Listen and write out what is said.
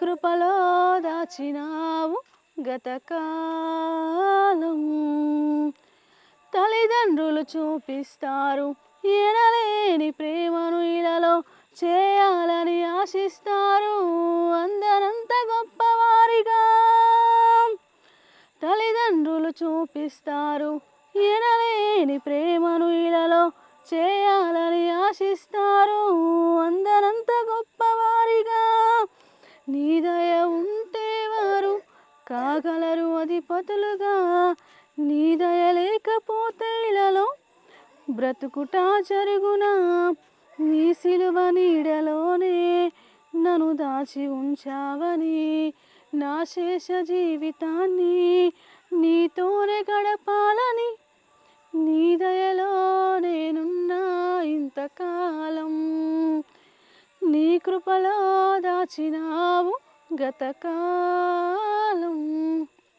కృపలో దాచినావు గతకాలం. తల్లిదండ్రులు చూపిస్తారు ఎనలేని ప్రేమను ఇలలో చేయాలని ఆశిస్తారు. అందరంత గొప్పవారిగా తల్లిదండ్రులు చూపిస్తారు ఎనలేని ప్రేమను ఇలలో చేయాలని ఆశిస్తారు. అందరంత గొప్పవారిగా నీ దయ ఉంటే వారు కాగలరు అధిపతులుగా. నీ దయ లేకపోతే ఇలలో బ్రతుకుట జరుగునా? నీ సిలువ నీడలోనే నన్ను దాచి ఉంచావని నా శేష జీవితాన్ని నీతోనే గడపాలని నీ దయలో నేనున్నా ఇంతకాలం కృపలో దాచినావు గతకాలం.